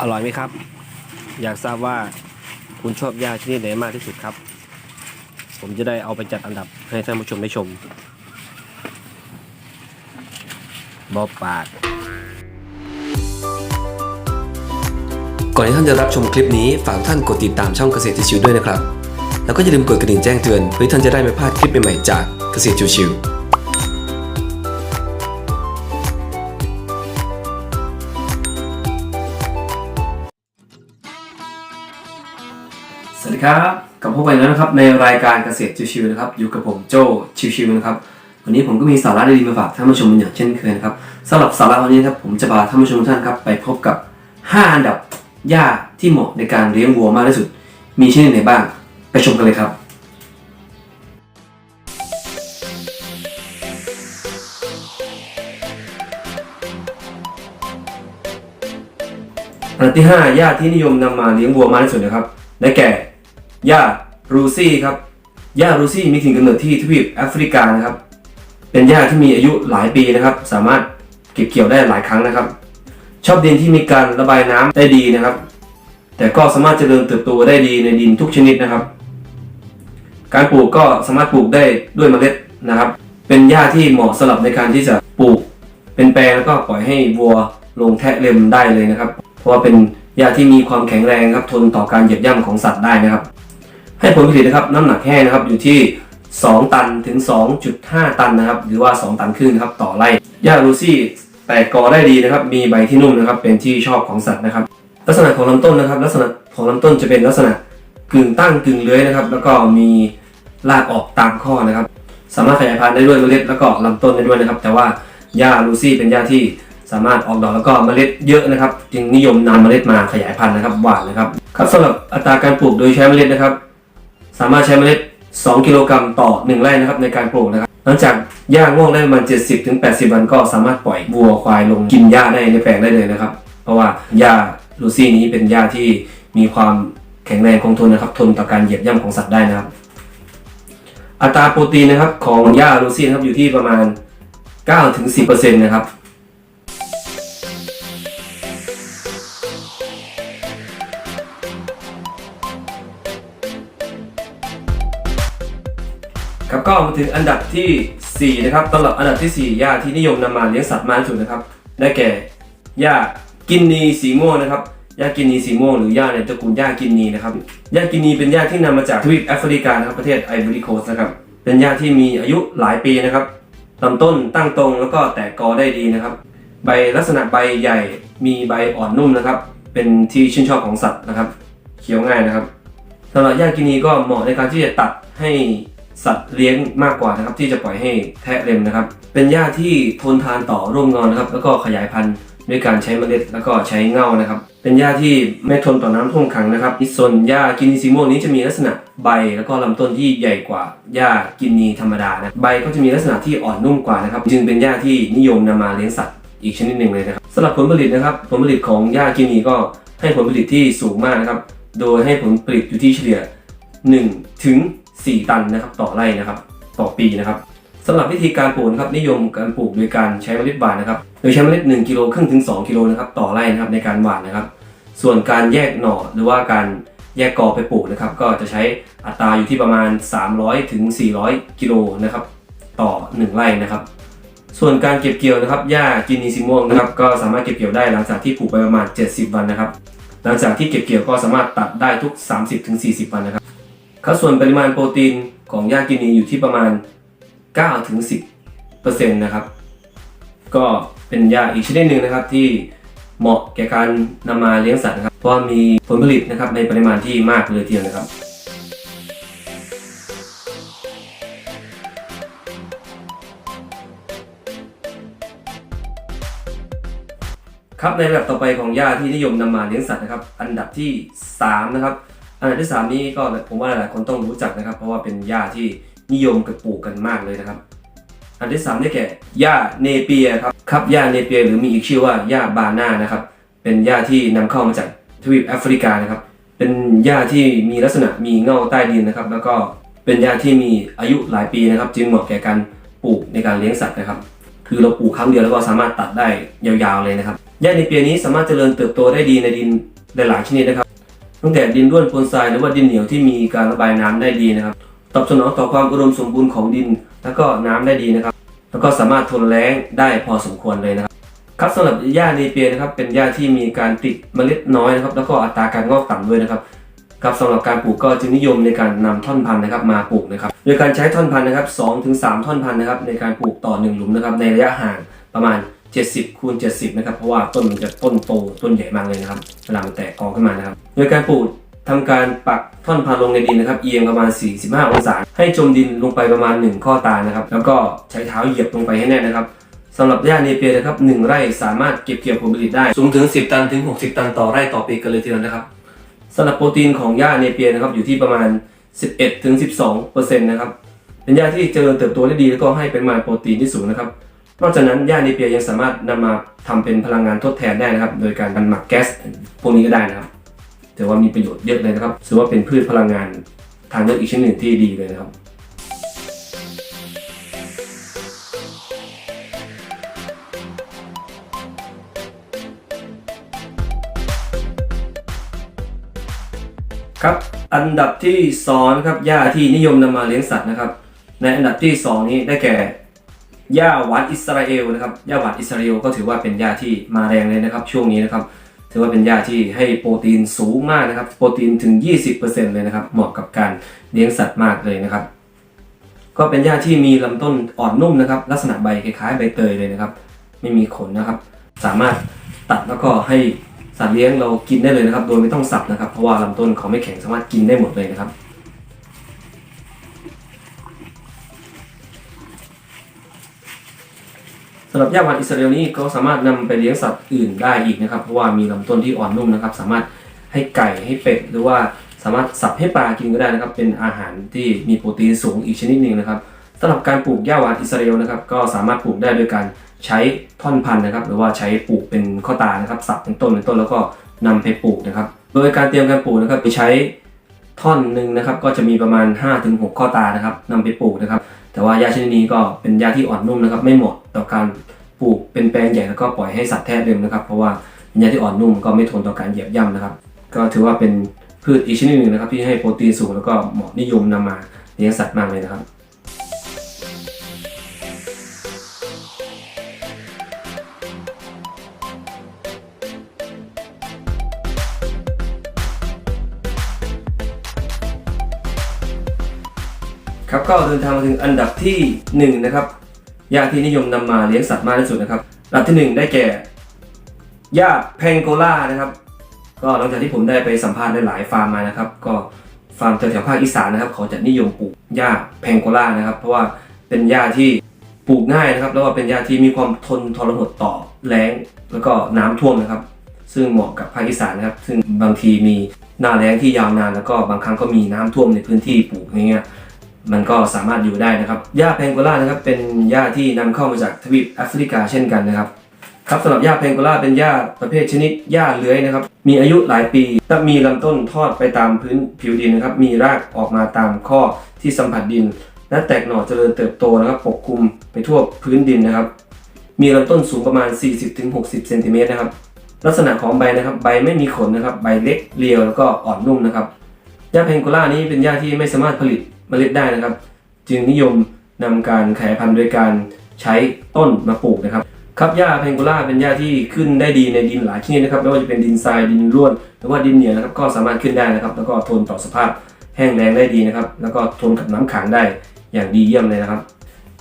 อร่อยไหมครับ อยากทราบว่าคุณชอบหญ้าชนิดไหนมากที่สุดครับ ผมจะได้เอาไปจัดอันดับให้ท่านผู้ชมได้ชมบอบปาก ก่อนที่ท่านจะรับชมคลิปนี้ฝากท่านกดติดตามช่องเกษตรชิวด้วยนะครับ แล้วก็อย่าลืมกดกระดิ่งแจ้งเตือนเพื่อที่ท่านจะได้ไม่พลาดคลิปใหม่ๆจากเกษตรชิวๆ วัสดีครับกลับพบกันแล้วนะครับในรายการเกษตรชิวๆนะครับอยู่กับผมโจชิวๆนะครับวันนี้ผมก็มีสาระดีๆมาฝากท่านผู้ชมอย่างเช่นเคยนะครับสำหรับสาระวันนี้ครับผมจะพาท่านผู้ชมทุกท่านครับไปพบกับ 5 อันดับหญ้าที่เหมาะในการเลี้ยงวัวมากที่สุด มีชนิดไหนบ้าง ไปชมกันเลยครับ อันดับที่5หญ้าที่นิยมนำมาเลี้ยงวัวมากที่สุดนะครับได้แก่ หญ้ารูซี่ครับหญ้ารูซี่มีถิ่นกำเนิดที่ทวีปแอฟริกานะครับ เป็นหญ้าที่มีอายุหลายปีนะครับ สามารถเก็บเกี่ยวได้หลายครั้งนะครับ ชอบดินที่มีการระบายน้ำได้ดีนะครับ แต่ก็สามารถเจริญเติบโตได้ดีในดินทุกชนิดนะครับ การปลูกก็สามารถปลูกได้ด้วยเมล็ดนะครับ เป็นหญ้าที่เหมาะสำหรับในการที่จะปลูก เป็นแปลงแล้วก็ปล่อยให้วัวลงแทะเล็มได้เลยนะครับ เพราะว่าเป็นหญ้าที่มีความแข็งแรงครับทนต่อการเหยียบย่ำของสัตว์ได้นะครับ ให้ผลผลิตนะครับน้ำหนักแห้งนะครับอยู่ที่ 2 ตันถึง 2.5 ตันนะครับ หรือว่า 2 ตันครึ่งนะครับ ต่อไร่หญ้าลูซี่แตกกอได้ดีนะครับ มีใบที่นุ่มนะครับ เป็นที่ชอบของสัตว์นะครับ ลักษณะของลำต้นนะครับ ลักษณะของลำต้นจะเป็นลักษณะกึ่งตั้งกึ่งเลื้อยนะครับ แล้วก็มีรากออกตามข้อนะครับ สามารถขยายพันธุ์ได้ด้วยเมล็ดแล้วก็ลำต้นได้ด้วยนะครับ แต่ว่าหญ้าลูซี่เป็นหญ้าที่สามารถออกดอกแล้วก็เมล็ดเยอะนะครับ จึงนิยมนำเมล็ดมาขยายพันธุ์นะครับหวานนะครับครับสำหรับอัตราการปลูกโดยใช้เมล็ดนะครับ สามารถใช้เมล็ด 2 กิโลกรัมต่อ 1 ไร่นะครับในการปลูกนะครับหลังจากหญ้างอกได้ประมาณ 70-80 วันก็สามารถปล่อยวัวควายลงกินหญ้าได้ในแปลงได้เลยนะครับ เพราะว่าหญ้าลูซี่นี้เป็นหญ้าที่มีความแข็งแรงคงทนนะครับ ทนต่อการเหยียบย่ำของสัตว์ได้นะครับ อัตราโปรตีนนะครับของหญ้าลูซี่นะครับอยู่ที่ประมาณ9-10%นะครับ ครับก็มาถึงอันดับทีสี่4 นะครับสำหรับอันดับทีสี่ 4หญ้าที่นิยมนำมาเลี้ยงสัตว์มากที่สุดนะครับ ได้แก่หญ้ากินนีสีม่วงนะครับหญ้ากินนีสีม่วงหรือหญ้าในตระกูลหญ้ากินนีนะครับหญ้ากินนีเป็นหญ้าที่นำมาจากทวีปแอฟริกานะครับประเทศไอวอรีโคสต์นะครับ เป็นหญ้าที่มีอายุหลายปีนะครับลำต้นตั้งตรงแล้วก็แตกกอได้ดีนะครับ ใบลักษณะใบใหญ่มีใบอ่อนนุ่มนะครับ เป็นที่ชื่นชอบของสัตว์นะครับ เคี้ยวง่ายนะครับสำหรับหญ้ากินีก็เหมาะในการที่จะตัดให้ สัตว์เลี้ยงมากกว่านะครับ ที่จะปล่อยให้แทะเล็มนะครับ เป็นหญ้าที่ทนทานต่อร่มงานนะครับ แล้วก็ขยายพันธุ์ด้วยการใช้เมล็ดแล้วก็ใช้เงานะครับ เป็นหญ้าที่ไม่ทนต่อน้ำท่วมขังนะครับส่วนหญ้ากินีสีม่นี้จะมีลักษณะใบแล้วก็ลำต้นที่ใหญ่กว่าหญ้ากินีธรรมดานะใบก็จะมีลักษณะที่อ่อนนุ่มกว่านะครับ จึงเป็นหญ้าที่นิยมนำมาเลี้ยงสัตว์อีกชนิดหนึ่งเลยนะครับสำหรับผลผลิตนะครับ ผลผลิตของหญ้ากินีก็ให้ผลผลิตที่สูงมากนะครับ โดยให้ผลผลิตอยู่ที่เฉลี่ย1ถึง 4 ตันนะครับต่อไร่นะครับต่อปีนะครับสำหรับวิธีการปลูกนะครับนิยมการปลูกโดยการใช้เมล็ดหว่านนะครับโดยใช้เมล็ด1กิโลครึ่งถึง 2 กิโลนะครับต่อไร่นะครับในการหว่านนะครับ ส่วนการแยกหน่อหรือว่าการแยกกอไปปลูกนะครับก็จะใช้อัตราอยู่ที่ประมาณ 300ถึง400 กิโลนะครับต่อ 1 ไร่นะครับ ส่วนการเก็บเกี่ยวนะครับหญ้ากินนีสีม่วงนะครับก็สามารถเก็บเกี่ยวได้หลังจากที่ปลูกไปประมาณ 70 วันนะครับ หลังจากที่เก็บเกี่ยวก็สามารถตัดได้ทุก 30-40 วันนะครับ ครับส่วนปริมาณโปรตีนของหญ้ากินีอยู่ที่ประมาณ 9-10%นะครับ ก็เป็นหญ้าอีกชนิดหนึ่งนะครับที่เหมาะแก่การนำมาเลี้ยงสัตว์นะครับ เพราะมีผลผลิตนะครับในปริมาณที่มากเลยทีเดียวนะครับครับในลำดับต่อไปของหญ้าที่นิยมนำมาเลี้ยงสัตว์นะครับ อันดับที่ 3 นะครับ อันดับที่3นี้ก็ผมว่าหลายๆคนต้องรู้จักนะครับ เพราะว่าเป็นหญ้าที่นิยมกับปลูกกันมากเลยนะครับ อันที่3ได้แก่หญ้าเนเปียครับครับหญ้าเนเปียหรือมีอีกชื่อว่าหญ้าบาน่านะครับ เป็นหญ้าที่นำเข้ามาจากทวีปแอฟริกานะครับ เป็นหญ้าที่มีลักษณะมีเงาใต้ดินนะครับ แล้วก็เป็นหญ้าที่มีอายุหลายปีนะครับ จึงเหมาะแก่การปลูกในการเลี้ยงสัตว์นะครับ คือเราปลูกครั้งเดียวแล้วก็สามารถตัดได้ยาวๆเลยนะครับหญ้าในเปียนี้สามารถเจริญเติบโตได้ดีในดินหลายๆชนิดนะครับ ตั้งแต่ดินร่วนโคลนทรายหรือว่าดินเหนียวที่มีการระบายน้ำได้ดีนะครับ ตอบสนองต่อความอุดมสมบูรณ์ของดินแล้วก็น้ำได้ดีนะครับ แล้วก็สามารถทนแล้งได้พอสมควรเลยนะครับครับสำหรับหญ้าเนเปียนะครับเป็นหญ้าที่มีการติดเมล็ดน้อยนะครับ แล้วก็อัตราการงอกต่ำด้วยนะครับครับสำหรับการปลูกก็จึงนิยมในการนำท่อนพันธุ์นะครับมาปลูกนะครับโดยการใช้ท่อนพันธุ์นะครับ2ถึง3ท่อนพันธุ์นะครับในการปลูกต่อ 1 หลุมนะครับในระยะห่างประมาณ 70คูณ70นะครับเพราะว่าต้นมันจะต้นโตต้นใหญ่มากเลยนะครับเวลามันแตกกอขึ้นมานะครับ โดยการปลูกทำการปักท่อนพันลงในดินนะครับเอียงประมาณ 45 องศา ให้จมดินลงไปประมาณ 1 ข้อตานะครับ แล้วก็ใช้เท้าเหยียบลงไปให้แน่นนะครับสำหรับหญ้าเนเปียนะครับ1ไร่สามารถเก็บเกี่ยวผลผลิตได้ สูงถึง 10 ตันถึง 60 ตันต่อไร่ต่อปีกันเลยทีเดียวนะครับสำหรับโปรตีนของหญ้าเนเปียนะครับอยู่ที่ประมาณ 11ถึง12เปอร์เซ็นต์นะครับเป็นหญ้าที่เจริญเติบโตได้ดีแล้วก็ให้ปริมาณโปรตีนที่สูงนะครับ นอกจากนั้นหญ้าเนเปียยังสามารถนำมาทำเป็นพลังงานทดแทนได้นะครับ โดยการกันหมักแก๊สพวกนี้ก็ได้นะครับถือว่ามีประโยชน์เยอะเลยนะครับถือว่าเป็นพืชพลังงานทางเลือกอีกชนิดหนึ่งที่ดีเลยนะครับครับอันดับที่สองครับหญ้าที่นิยมนำมาเลี้ยงสัตว์นะครับ ในอันดับที่สองนี้ได้แก่ หญ้าหวานอิสราเอลนะครับหญ้าหวานอิสราเอลก็ถือว่าเป็นหญ้าที่มาแรงเลยนะครับ ช่วงนี้นะครับถือว่าเป็นหญ้าที่ให้โปรตีนสูงมากนะครับ โปรตีนถึง 20%เลยนะครับ เหมาะกับการเลี้ยงสัตว์มากเลยนะครับ ก็เป็นหญ้าที่มีลำต้นอ่อนนุ่มนะครับ ลักษณะใบคล้ายๆใบเตยเลยนะครับ ไม่มีขนนะครับ สามารถตัดแล้วก็ให้สัตว์เลี้ยงเรากินได้เลยนะครับ โดยไม่ต้องสับนะครับ เพราะว่าลำต้นเขาไม่แข็งสามารถกินได้หมดเลยนะครับ สำหรับหญ้าหวานอิสราเอลนี้ก็สามารถนำไปเลี้ยงสัตว์อื่นได้อีกนะครับ เพราะว่ามีลำต้นที่อ่อนนุ่มนะครับ สามารถให้ไก่ให้เป็ดหรือว่าสามารถสับให้ปลากินก็ได้นะครับ เป็นอาหารที่มีโปรตีนสูงอีกชนิดหนึ่งนะครับสำหรับการปลูกหญ้าหวานอิสราเอลนะครับ ก็สามารถปลูกได้โดยการใช้ท่อนพันธุ์นะครับ หรือว่าใช้ปลูกเป็นข้อตานะครับสับเป็นต้นเป็นต้นแล้วก็นำไปปลูกนะครับ โดยการเตรียมการปลูกนะครับไปใช้ท่อนหนึ่งนะครับก็จะมีประมาณ 5-6 ข้อตานะครับนำไปปลูกนะครับ แต่ว่าหญ้าชนิดนี้ก็เป็นหญ้าที่อ่อนนุ่มนะครับ ไม่เหมาะ ต่อการปลูกเป็นแปลงใหญ่แล้วก็ปล่อยให้สัตว์แทะเดิมนะครับ เพราะว่าเป็นหญ้าที่อ่อนนุ่มก็ไม่ทนต่อการเหยียบย่ำนะครับ ก็ถือว่าเป็นพืชอีกชนิดหนึ่งนะครับ ที่ให้โปรตีนสูงแล้วก็เหมาะนิยมนำมาเลี้ยงสัตว์มากเลยนะครับครับก็เดินทางมาถึงอันดับที่หนึ่งนะครับ หญ้าที่นิยมนำมาเลี้ยงสัตว์มากที่สุดนะครับอันดับที่หนึ่งได้แก่หญ้าแพงโกล่านะครับ ก็หลังจากที่ผมได้ไปสัมภาษณ์ได้หลายฟาร์มมานะครับ ก็ฟาร์มแถวๆภาคอีสานนะครับเขาจะนิยมปลูกหญ้าแพงโกล่านะครับ เพราะว่าเป็นหญ้าที่ปลูกง่ายนะครับ แล้วก็เป็นหญ้าที่มีความทนทรหดต่อแล้งแล้วก็น้ำท่วมนะครับ ซึ่งเหมาะกับภาคอีสานนะครับ ซึ่งบางทีมีหน้าแล้งที่ยาวนานแล้วก็บางครั้งก็มีน้ำท่วมในพื้นที่ปลูกอย่างเงี้ย มันก็สามารถอยู่ได้นะครับหญ้าแพงโกล่านะครับเป็นหญ้าที่นำเข้ามาจากทวีปแอฟริกาเช่นกันนะครับครับสำหรับหญ้าแพงโกล่าเป็นหญ้าประเภทชนิดหญ้าเลื้อยนะครับ มีอายุหลายปีและมีลำต้นทอดไปตามพื้นผิวดินนะครับ มีรากออกมาตามข้อที่สัมผัสดิน และแตกหน่อเจริญเติบโตนะครับปกคลุมไปทั่วพื้นดินนะครับ มีลำต้นสูงประมาณ 40-60เซนติเมตรนะครับลักษณะของใบนะครับใบไม่มีขนนะครับ ใบเล็กเรียวแล้วก็อ่อนนุ่มนะครับหญ้าเพนโกล่านี้เป็นหญ้าที่ไม่สามารถผลิต เมล็ดได้นะครับ จึงนิยมนำการขยายพันธุ์โดยการใช้ต้นมาปลูกนะครับครับหญ้าเพนโกล่าเป็นหญ้าที่ขึ้นได้ดีในดินหลายชนิดนะครับไม่ว่าจะเป็นดินทรายดินร่วนหรือว่าดินเหนียวนะครับก็สามารถขึ้นได้นะครับ แล้วก็ทนต่อสภาพแห้งแล้งได้ดีนะครับ แล้วก็ทนกับน้ำขังได้อย่างดีเยี่ยมเลยนะครับ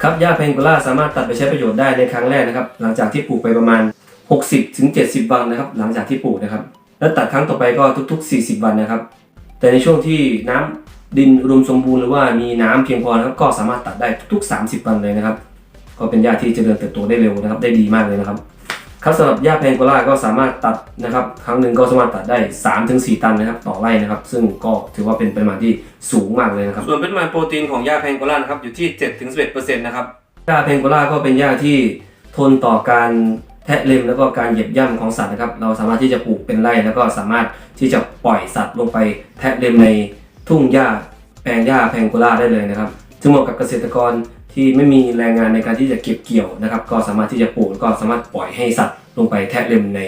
ครับหญ้าเพนโกล่าสามารถตัดไปใช้ประโยชน์ได้ในครั้งแรกนะครับ หลังจากที่ปลูกไปประมาณ 60ถึง70 วันนะครับ หลังจากที่ปลูกนะครับ แล้วตัดครั้งต่อไปก็ทุก ๆ 40 วันนะครับ แต่ในช่วงที่น้ำ ดินอุดมสมบูรณ์หรือว่ามีน้ำเพียงพอนะครับก็สามารถตัดได้ทุกๆ30 วันเลยนะครับ ก็เป็นหญ้าที่เจริญเติบโตได้เร็วนะครับ ได้ดีมากเลยนะครับ ครับสำหรับหญ้าแพงโกล่าก็สามารถตัดนะครับ ครั้งหนึ่งก็สามารถตัดได้ 3-4 ตันนะครับ ต่อไร่นะครับ ซึ่งก็ถือว่าเป็นปริมาณที่สูงมากเลยนะครับ ส่วนปริมาณโปรตีนของหญ้าแพงโกล่านะครับอยู่ที่ 7-11%นะครับหญ้าแพงโกล่าก็เป็นหญ้าที่ทนต่อการแทะเล็มแล้วก็การเหยียบย่ำของสัตว์นะครับ เราสามารถที่จะปลูกเป็นไร่แล้วก็สามารถที่จะปล่อยสัตว์ลงไปแทะเล็มใน ทุ่งหญ้าแปลงหญ้าแพงโกล่าได้เลยนะครับซึ่งเหมาะกับเกษตรกรที่ไม่มีแรงงานในการที่จะเก็บเกี่ยวนะครับ ก็สามารถที่จะปลูกก็สามารถปล่อยให้สัตว์ลงไปแทะเล็มใน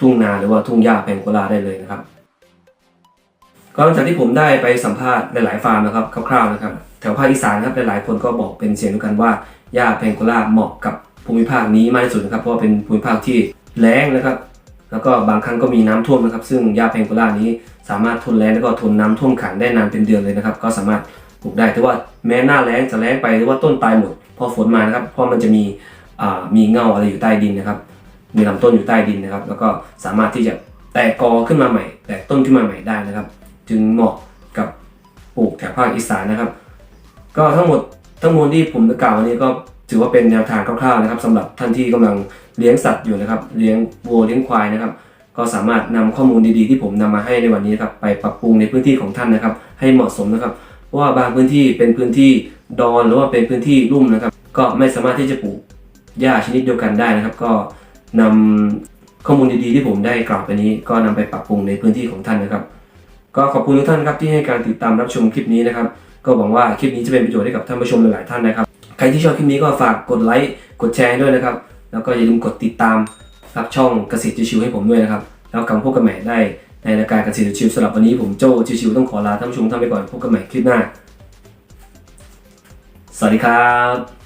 ทุ่งนาหรือว่าทุ่งหญ้าแพงโกลาได้เลยนะครับก็หลังจากที่ผมได้ไปสัมภาษณ์หลายๆฟาร์มนะครับคร่าวๆนะครับแถวภาคอีสานครับหลายๆคนก็บอกเป็นเสียงเดียวกันว่าหญ้าแพงโกลาเหมาะกับภูมิภาคนี้มากที่สุดนะครับเพราะเป็นภูมิภาคที่แล้งนะครับ แล้วก็บางครั้งก็มีน้ำท่วมนะครับ ซึ่งหญ้าแพงโกลานี้ สามารถทนแล้งแล้วก็ทนน้ำท่วมขังได้นานเป็นเดือนเลยนะครับ ก็สามารถปลูกได้แต่ว่าแม้หน้าแล้งจะแล้งไปหรือว่าต้นตายหมด พอฝนมานะครับเพราะมันจะมีมีเงาอะไรอยู่ใต้ดินนะครับ มีลำต้นอยู่ใต้ดินนะครับ แล้วก็สามารถที่จะแตกกอขึ้นมาใหม่ แตกต้นขึ้นมาใหม่ได้นะครับ จึงเหมาะกับปลูกแถบภาคอีสานนะครับ ก็ทั้งหมดทั้งมวลที่ผมได้กล่าววันนี้ก็ถือว่าเป็นแนวทางคร่าวๆนะครับสำหรับท่านที่กำลังเลี้ยงสัตว์อยู่นะครับ เลี้ยงวัวเลี้ยงควายนะครับ ก็สามารถนำข้อมูลดีๆ ที่ผมนำมาให้ในวันนี้ครับไปปรับปรุงในพื้นที่ของท่านนะครับ ให้เหมาะสมนะครับเพราะว่าบางพื้นที่เป็นพื้นที่ดอนหรือว่าเป็นพื้นที่ลุ่มนะครับ ก็ไม่สามารถที่จะปลูกหญ้าชนิดเดียวกันได้นะครับ ก็นำข้อมูลดีๆที่ผมได้กล่าวไปนี้ ก็นำไปปรับปรุงในพื้นที่ของท่านนะครับ ก็ขอบคุณทุกท่านครับที่ให้การติดตามรับชมคลิปนี้นะครับ ก็หวังว่าคลิปนี้จะเป็นประโยชน์ให้กับท่านผู้ชมหลายๆท่านนะครับ ใครที่ชอบคลิปนี้ก็ฝากกดไลค์กดแชร์ด้วยนะครับ แล้วก็อย่าลืมกดติดตาม รับช่องเกษตรชิวๆให้ผมด้วยนะครับ แล้วกลับพบกันใหม่ได้ในรายการเกษตรชิวสำหรับวันนี้ผมโจชิวๆต้องขอลาท่านผู้ชมท่านไปก่อนพบกันใหม่คลิปหน้า สวัสดีครับ